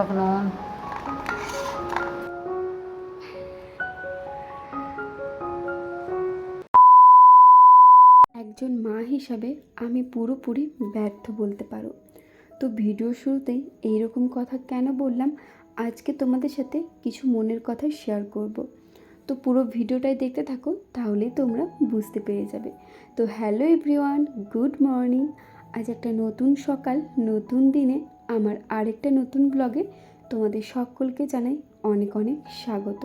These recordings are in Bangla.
afternoon. একজন মা হিসাবে আমি পুরোপুরি ব্যর্থ বলতে পারো তো ভিডিও শুরুতেই এইরকম কথা কেন বললাম, আজকে তোমাদের সাথে কিছু মনের কথা শেয়ার করব। তো পুরো ভিডিওটাই দেখতে থাকো, তাহলেই তোমরা বুঝতে পেরে যাবে তো হ্যালো এভরিওয়ান গুড মর্নিং আজ একটা নতুন সকাল, নতুন দিনে আমার আরেকটা নতুন ব্লগে তোমাদের সকলকে জানাই অনেক অনেক স্বাগত।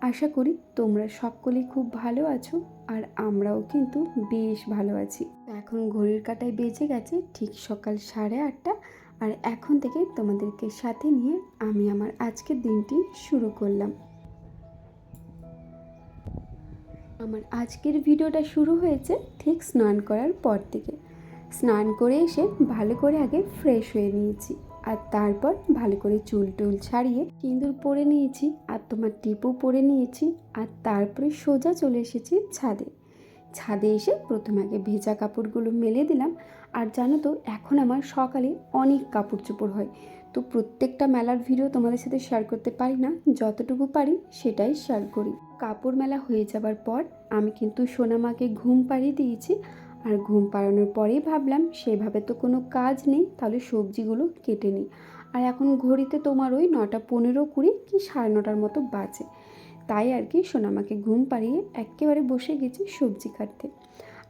আশা করি তোমরা সকলেই খুব ভালো আছো আর আমরাও কিন্তু বেশ ভালো আছি। এখন ঘড়ির কাটায় বেজে গেছে ঠিক সকাল সাড়ে আটটা আর এখন থেকে তোমাদেরকে সাথে নিয়ে আমি আমার আজকের দিনটি শুরু করলাম। আমার আজকের ভিডিওটা শুরু হয়েছে ঠিক স্নান করার পর থেকে। স্নান করে এসে ভালো করে আগে ফ্রেশ হয়ে নিয়েছি। আর তারপর ভালো করে চুল টুল ছাড়িয়ে সিঁদুর পরে নিয়েছি, আর তোমার টিপও পরে নিয়েছি, আর তারপরে সোজা চলে এসেছি ছাদে। ছাদে এসে প্রথমে আগে ভেজা কাপড়গুলো মেলে দিলাম, আর জানো তো, এখন আমার সকালে অনেক কাপড় চোপড় হয়। তো প্রত্যেকটা মেলার ভিডিও তোমাদের সাথে শেয়ার করতে পারি না, যতটুকু পারি সেটাই শেয়ার করি। কাপড় মেলা হয়ে যাবার পর আমি কিন্তু সোনামাকে ঘুম পাড়িয়ে দিয়েছি আর ঘুম পাড়ানোর পরেই ভাবলাম, সেভাবে তো কোনো কাজ নেই, তাহলে সবজিগুলো কেটে নিই। আর এখন ঘড়িতে তোমার ওই নটা পনেরো কুড়ি কি সাড়ে নটার মতো বাজে। তাই আর কি সোনামাকে ঘুম পাড়িয়ে একেবারে বসে গেছি সবজি কাটতে।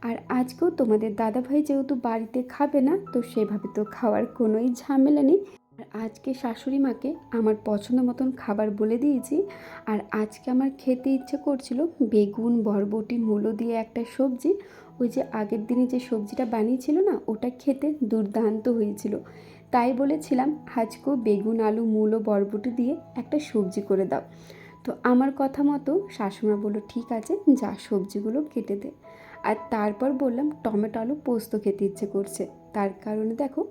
আর আজকেও তোমাদের দাদাভাই যেহেতু বাড়িতে খাবে না, তো সেভাবে তো খাওয়ার কোনোই ঝামেলা নেই। আজকে শাশুড়ি মাকে আমার পছন্দ মতন খাবার বলে দিয়েছি আর আজকে আমার খেতে ইচ্ছে করছিল বেগুন, বরবটি, মূলো দিয়ে একটা সবজি। ওই যে আগের দিনে যে সবজিটা বানিয়েছিল না, ওটা খেতে দুর্দান্ত হয়েছিল। তাই বলেছিলাম আজকেও বেগুন, আলু, মূলো, বরবটি দিয়ে একটা সবজি করে দাও। তো আমার কথা মতো শাশুড়া বলল, ঠিক আছে, যা সবজিগুলো কেটে দে। আর তারপর বললাম, টমেটো, আলু পোস্ত খেতে ইচ্ছে করছে। তার কারণে দেখো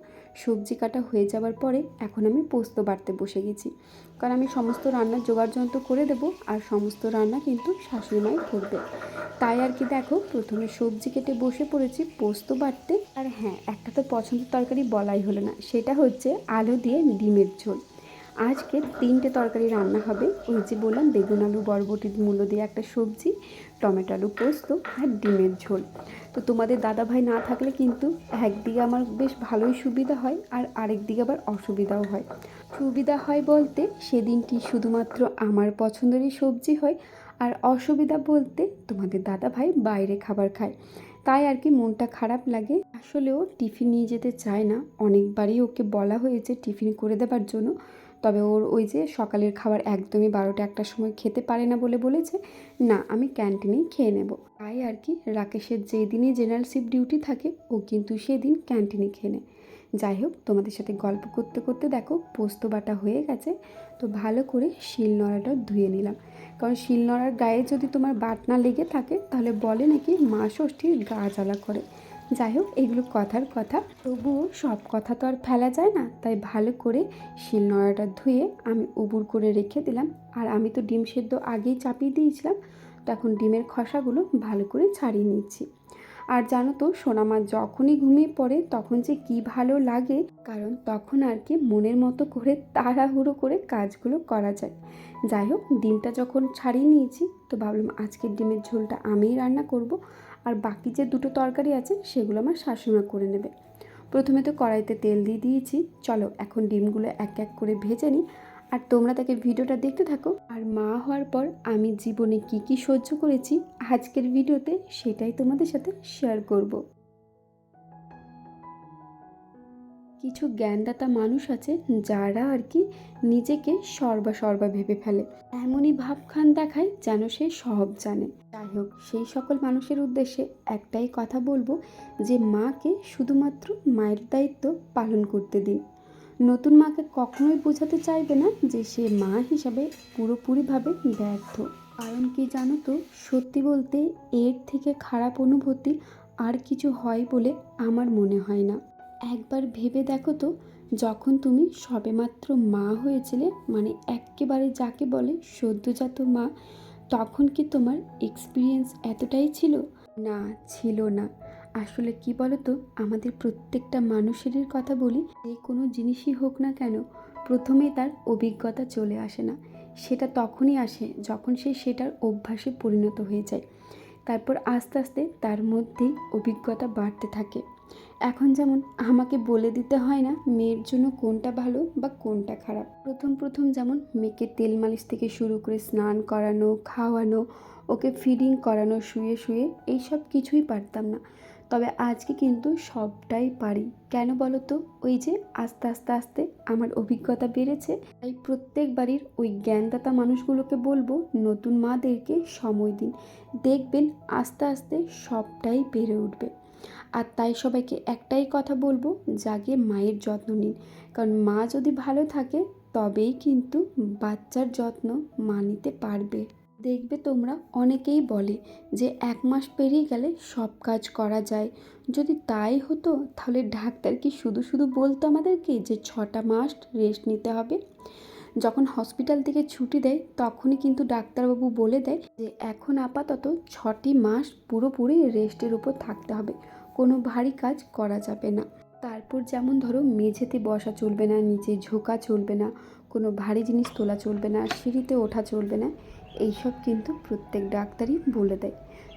সবজি কাটা হয়ে যাওয়ার পরে এখন আমি পোস্ত বাড়তে বসে গেছি। কারণ আমি সমস্ত রান্না জোগাড় যন্ত্র করে দেব আর সমস্ত রান্না কিন্তু শাশুড়িমাই করবে। তাই আর কি দেখো প্রথমে সবজি কেটে বসে পড়েছি পোস্ত বাড়তে। আর হ্যাঁ একটা তো পছন্দের তরকারি বলাই হলো না। সেটা হচ্ছে আলু দিয়ে ডিমের ঝোল। আজকে তিনটে তরকারি রান্না হবে। ওই যে বললাম, বেগুন আলু বরবটি মূলো দিয়ে একটা সবজি, টমেটো আলু পোস্ত আর ডিমের ঝোল। তো তোমাদের দাদা ভাই না থাকলে কিন্তু একদিকে আমার বেশ ভালোই সুবিধা হয় আর আরেক দিকে আবার অসুবিধাও হয়। সুবিধা হয় বলতে সেদিনটি শুধুমাত্র আমার পছন্দেরই সবজি হয় আর অসুবিধা বলতে তোমাদের দাদা ভাই বাইরে খাবার খায়। তাই আর কি মনটা খারাপ লাগে। আসলেও টিফিন নিয়ে যেতে চায় না। অনেকবারই ওকে বলা হয়েছে টিফিন করে দেবার জন্য। তবে ওর ওই যে সকালের খাবার একদমই বারোটা একটার সময় খেতে পারে না বলে বলেছে, না, আমি ক্যান্টিনেই খেয়ে নেব। তাই আর কি রাকেশের যেই দিনই জেনারেল শিফট ডিউটি থাকে, ও কিন্তু সেদিন ক্যান্টিনে খেয়ে নেয়। যাই হোক, তোমাদের সাথে গল্প করতে করতে দেখো পোস্ত বাটা হয়ে গেছে, তো ভালো করে শিল নোড়াটা ধুয়ে নিলাম। কারণ শিল নোড়ার গায়ে যদি তোমার বাটনা লেগে থাকে, তাহলে বলে নাকি মা ষষ্ঠীর গা জ্বালা করে। যাই হোক, এগুলো কথার কথা। তবুও সব কথা তো আর ফেলা যায় না, তাই ভালো করে শিল নোড়াটা ধুয়ে আমি উবুর করে রেখে দিলাম। আর আমি তো ডিম সেদ্ধ আগেই চাপিয়ে দিয়েছিলাম, তো এখন ডিমের খসাগুলো ভালো করে ছাড়িয়ে নিচ্ছি। আর জানো তো সোনামা যখনই ঘুমিয়ে পড়ে, তখন যে কি ভালো লাগে, কারণ তখন আর কি মনের মতো করে তাড়াহুড়ো করে কাজগুলো করা যায়। যাই হোক, ডিমটা যখন ছাড়িয়ে নিয়েছি, তো ভাবলাম আজকের ডিমের ঝোলটা আমিই রান্না করব। আর বাকি যে দুটো তরকারি আছে সেগুলো আমার শাশুড়িমা করে নেবে। প্রথমে তো কড়াইতে তেল দিয়ে দিয়েছি। চলো এখন ডিমগুলো এক এক করে ভেজে নিই। আর তোমরা তাকে ভিডিওটা দেখতে থাকো। আর মা হওয়ার পর আমি জীবনে কি কি সহ্য করেছি আজকের ভিডিওতে সেটাই তোমাদের সাথে শেয়ার করব। কিছু জ্ঞানদাতা মানুষ আছে যারা আর কি নিজেকে সর্বা সর্বা ভেবে ফেলে। এমনই ভাবখান দেখায় যেন সে সব জানে। যাই হোক, সেই সকল মানুষের উদ্দেশ্যে একটাই কথা বলব যে মাকে শুধুমাত্র মায়ের দায়িত্ব পালন করতে দিন। নতুন মাকে কখনোই বোঝাতে চাইবে না যে সে মা হিসাবে পুরোপুরিভাবে ব্যর্থ। কারণ কি জানো তো, সত্যি বলতে এর থেকে খারাপ অনুভূতি আর কিছু হয় বলে আমার মনে হয় না। একবার ভেবে দেখো তো, যখন তুমি সবেমাত্র মা হয়েছিলে মানে একেবারে যাকে বলে সদ্যজাত মা, তখন কি তোমার এক্সপিরিয়েন্স এতটাই ছিল? না ছিল না। আসলে কি বলো তো আমাদের প্রত্যেকটা মানুষেরই কথা বলি, যে কোনো জিনিসই হোক না কেন, প্রথমে তার অভিজ্ঞতা চলে আসে না। সেটা তখনই আসে যখন সে সেটার অভ্যাসে পরিণত হয়ে যায়। তারপর আস্তে আস্তে তার মধ্যেই অভিজ্ঞতা বাড়তে থাকে। এখন যেমন আমাকে বলে দিতে হয় না মেয়ের জন্য কোনটা ভালো বা কোনটা খারাপ। প্রথম প্রথম যেমন মেয়েকে তেল মালিশ থেকে শুরু করে স্নান করানো, খাওয়ানো, ওকে ফিডিং করানো, শুয়ে শুয়ে এইসব কিছুই পারতাম না। তবে আজকে কিন্তু সবটাই পারি। কেন বলো তো ওই যে আস্তে আস্তে আস্তে আমার অভিজ্ঞতা বেড়েছে। তাই প্রত্যেক বাড়ির ওই জ্ঞানদাতা মানুষগুলোকে বলব, নতুন মাদেরকে সময় দিন। দেখবেন আস্তে আস্তে সবটাই বেড়ে উঠবে। আর তাই সবাইকে একটাই কথা বলব জাগে মায়ের যত্ন নিন। কারণ মা যদি ভালো থাকে, তবেই কিন্তু বাচ্চার যত্ন মা নিতে পারবে। দেখবে তোমরা অনেকেই বলে যে এক মাস পেরিয়ে গেলে সব কাজ করা যায়। যদি তাই হতো, তাহলে ডাক্তার কি শুধু শুধু বলতো আমাদেরকে যে ছটা মাস রেস্ট নিতে হবে? যখন হসপিটাল থেকে ছুটি দেয়, তখনই কিন্তু ডাক্তারবাবু বলে দেয় যে, এখন আপাতত ছটি মাস পুরোপুরি রেস্টের উপর থাকতে হবে। কোনো ভারী কাজ করা যাবে না। তারপর যেমন ধরো মেঝেতে বসা চলবে না, নিচে ঝোঁকা চলবে না, কোনো ভারী জিনিস তোলা চলবে না, সিঁড়িতে ওঠা চলবে না। এইসব কিন্তু প্রত্যেক ডাক্তারই বলে দেয়।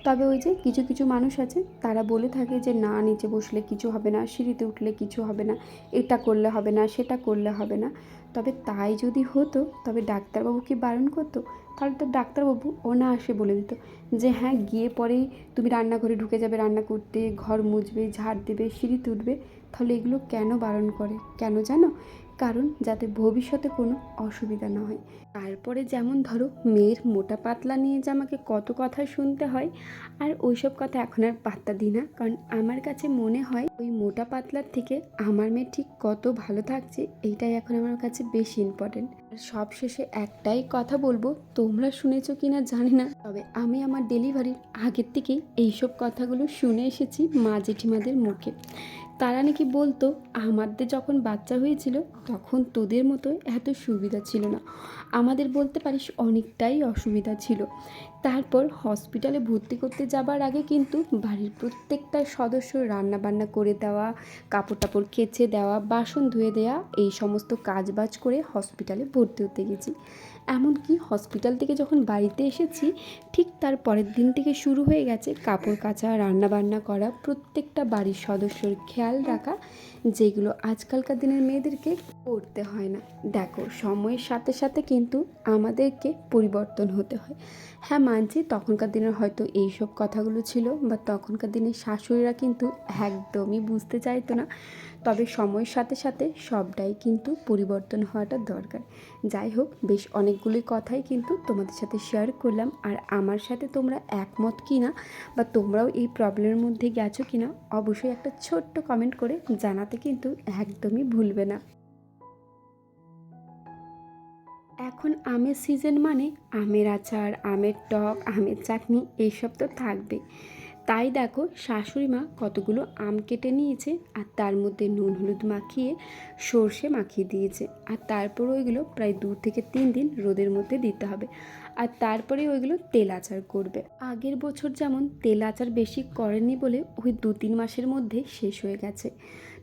তবে ওই যে কিছু কিছু মানুষ আছে, তারা বলে থাকে যে, না, নিচে বসলে কিছু হবে না, সিঁড়িতে উঠলে কিছু হবে না, এটা করলে হবে না, সেটা করলে হবে না। তবে তাই যদি হতো, তবে ডাক্তারবাবু কি বারণ করতো? তাহলে তো ডাক্তারবাবু ওনা আসে বলে দিত যে হ্যাঁ গিয়ে পরেই তুমি রান্নাঘরে ঢুকে যাবে, রান্না করতে, ঘর মুছবে, ঝাড় দেবে, সিঁড়িতে উঠবে। তাহলে এগুলো কেন বারণ করে? কেন জানো? কারণ যাতে ভবিষ্যতে কোনো অসুবিধা না হয়। তারপরে যেমন ধরো, মেয়ের মোটা পাতলা নিয়ে যে আমাকে কত কথা শুনতে হয়, আর ওইসব কথা এখন আর পাত্তা দিই না। কারণ আমার কাছে মনে হয়, ওই মোটা পাতলার থেকে আমার মেয়ে ঠিক কত ভালো থাকছে, এইটাই এখন আমার কাছে বেশি ইম্পর্টেন্ট আর সবশেষে একটাই কথা বলব, তোমরা শুনেছো কি না জানি না। তবে আমি আমার ডেলিভারির আগের থেকেই এইসব কথাগুলো শুনে এসেছি মা জেঠিমাদের মুখে। তারা নাকি বলতো, আমাদের যখন বাচ্চা হয়েছিল, তখন তোদের মতো এত সুবিধা ছিল না। আমাদের বলতে পারিস অনেকটাই অসুবিধা ছিল। তারপর হসপিটালে ভর্তি করতে যাবার আগে কিন্তু বাড়ির প্রত্যেকটা সদস্য রান্না বান্না করে দেওয়া কাপড় টাপড় কেচে দেওয়া, বাসন ধুয়ে দেওয়া এই সমস্ত কাজ বাজ করে হসপিটালে ভর্তি হতে গেছি। এমনকি হসপিটাল থেকে যখন বাড়িতে এসেছি, ঠিক তার পরের দিন থেকে শুরু হয়ে গেছে কাপড় কাচা রান্না বান্না করা, প্রত্যেকটা বাড়ির সদস্যর খেয়াল রাখা, যেগুলো আজকালকার দিনের মেয়েদেরকে করতে হয় না। দেখো, সময়ের সাথে সাথে কিন্তু আমাদেরকে পরিবর্তন হতে হয়। হ্যাঁ মানছি তখনকার দিনের হয়তো এইসব কথাগুলো ছিল বা তখনকার দিনের শাশুড়িরা কিন্তু একদমই বুঝতে চাইতো না। তবে সময়ের সাথে সাথে সবটাই কিন্তু পরিবর্তন হওয়াটা দরকার। যাই হোক, বেশ অনেকগুলি কথাই কিন্তু তোমাদের সাথে শেয়ার করলাম। আর আমার সাথে তোমরা একমত কি না বা তোমরাও এই প্রবলেমের মধ্যে গেছো কি না অবশ্যই একটা ছোট্ট কমেন্ট করে জানাতে কিন্তু একদমই ভুলবে না। এখন আমের সিজন মানে আমের আচার, আমের টক, আমের চাটনি, এইসব তো থাকবে তাই দেখো শাশুড়ি মা কতগুলো আম কেটে নিয়েছে আর তার মধ্যে নুন হলুদ মাখিয়ে সর্ষে মাখিয়ে দিয়েছে। আর তারপর ওইগুলো প্রায় দু থেকে তিন দিন রোদের মধ্যে দিতে হবে। আর তারপরে ওইগুলো তেল আচার করবে। আগের বছর যেমন তেল আচার বেশি করেনি বলে ওই দু তিন মাসের মধ্যে শেষ হয়ে গেছে।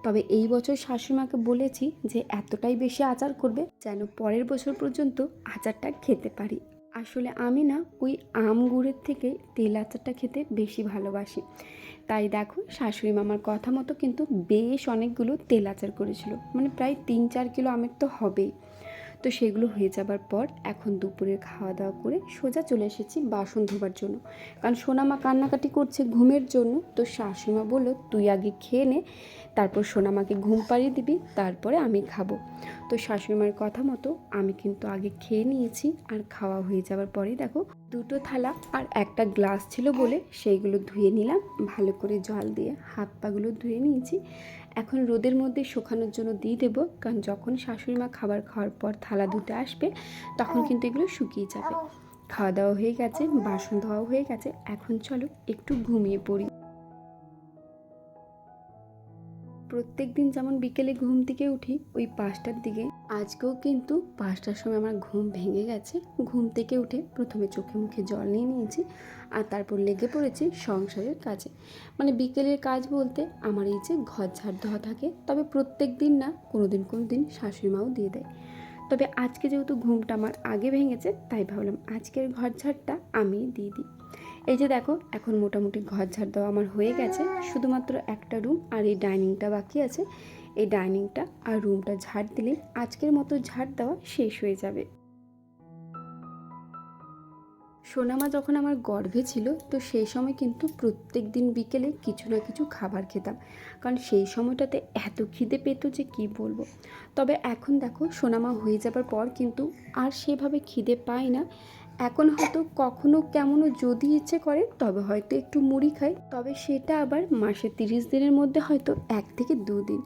তবে এই বছর শাশুড়িমাকে বলেছি যে এতটাই বেশি আচার করবে যেন পরের বছর পর্যন্ত আচারটা খেতে পারি। আসলে আমি না ওই আম গুড়ের থেকে তেল আচারটা খেতে বেশি ভালোবাসি। তাই দেখো শাশুড়ি মামার কথা মতো কিন্তু বেশ অনেকগুলো তেল আচার করেছিল। মানে প্রায় তিন চার কিলো আমের তো হবেই। তো সেগুলো হয়ে যাবার পর এখন দুপুরের খাওয়া দাওয়া করে সোজা চলে এসেছি বাসন ধোবার জন্য। কারণ সোনামা কান্নাকাটি করছে ঘুমের জন্য। তো শাশুমা বলল, তুই আগে খেয়ে নে, তারপর সোনামাকে ঘুম পাড়িয়ে দিবি, তারপরে আমি খাব। তো শাশুড়িমার কথা মতো আমি কিন্তু আগে খেয়ে নিয়েছি, আর খাওয়া হয়ে যাওয়ার পরেই দেখো দুটো থালা আর একটা গ্লাস ছিল বলে সেইগুলো ধুয়ে নিলাম। ভালো করে জল দিয়ে হাত পাগুলো ধুয়ে নিয়েছি। এখন রোদের মধ্যে শুকানোর জন্য দিয়ে দেব, কারণ যখন শাশুড়ি মা খাবার খাওয়ার পর থালা দুটো আসবে, তখন কিন্তু এগুলো শুকিয়ে যাবে। খাওয়া দাওয়া হয়ে গেছে, বাসন ধোয়াও হয়ে গেছে। এখন চলো একটু ঘুমিয়ে পড়ি। প্রত্যেক দিন যেমন বিকেলে ঘুম থেকে উঠি, ওই পাঁচটার দিকে। আজকেও কিন্তু পাঁচটার সময় আমার ঘুম ভেঙে গেছে। ঘুম থেকে উঠে প্রথমে চোখে মুখে জল নিয়ে নিয়েছি আর তারপর লেগে পড়েছি সংসারের কাজে। মানে বিকেলের কাজ বলতে আমার এই যে ঘর ঝাড় দেওয়া থাকে, তবে প্রত্যেক দিন না কোনো দিন কোনো দিন শাশুড়ি মাও দিয়ে দেয়। তবে আজকে যেহেতু ঘুমটা আমার আগে ভেঙেছে, তাই ভাবলাম আজকের ঘর ঝাড়টা আমি দিয়ে দিই। এই যে দেখো, এখন মোটামুটি ঘর ঝাড় দেওয়া আমার হয়ে গেছে। শুধুমাত্র একটা রুম আর এই ডাইনিংটা বাকি আছে। এই ডাইনিংটা আর রুমটা ঝাড় দিলেই আজকের মতো ঝাড় দেওয়া শেষ হয়ে যাবে। সোনামা যখন আমার গর্ভে ছিল, তো সেই সময় কিন্তু প্রত্যেক দিন বিকেলে কিছু না কিছু খাবার খেতাম। কারণ সেই সময়টাতে এত খিদে পেতো যে কি বলব। তবে এখন দেখো, সোনামা হয়ে যাবার পর কিন্তু আর সেভাবে খিদে পায় না। এখন হয়তো কখনো কেমনও যদি ইচ্ছে করে, তবে হয়তো একটু মুড়ি খাই। তবে সেটা আবার মাসে তিরিশ দিনের মধ্যে হয়তো এক থেকে দুদিন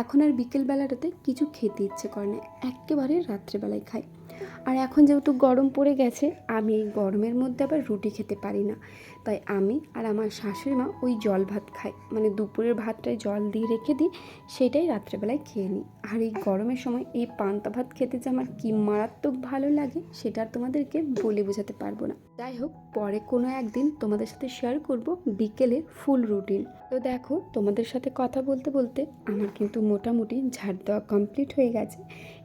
এখন আর বিকেলবেলাটাতে কিছু খেতে ইচ্ছে করে না, একেবারে রাত্রেবেলায় খাই। আর এখন যেহেতু গরম পড়ে গেছে, আমি এই গরমের মধ্যে আবার রুটি খেতে পারি না। তাই আমি আর আমার শাশুড়ি মা ওই জল ভাত খাই। মানে দুপুরের ভাতটায় জল দিয়ে রেখে দিই, সেটাই রাত্রেবেলায় খেয়ে নিই। আর এই গরমের সময় এই পান্তা ভাত খেতে যে আমার কী মারাত্মক ভালো লাগে, সেটা তোমাদেরকে বলে বোঝাতে পারব না। যাই হোক, পরে কোনো একদিন তোমাদের সাথে শেয়ার করব বিকেলের ফুল রুটিন তো দেখো, তোমাদের সাথে কথা বলতে বলতে আমার কিন্তু মোটামুটি ঝাড় দেওয়া কমপ্লিট হয়ে গেছে।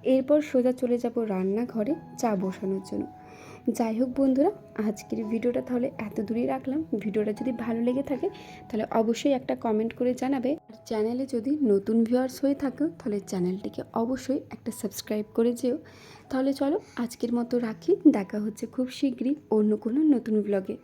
এরপর সোজা চলে যাব রান্নাঘরে চা বসানোর জন্য। যাই হোক বন্ধুরা, আজকের ভিডিওটা তাহলে এত দূরেই রাখলাম। ভিডিওটা যদি ভালো লেগে থাকে, তাহলে অবশ্যই একটা কমেন্ট করে জানাবে। আর চ্যানেলে যদি নতুন ভিউয়ার্স হয়ে থাকো, তাহলে চ্যানেলটিকে অবশ্যই একটা সাবস্ক্রাইব করে যেও। তাহলে চলো আজকের মতো রাখি। দেখা হচ্ছে খুব শীঘ্রই অন্য কোনো নতুন ব্লগে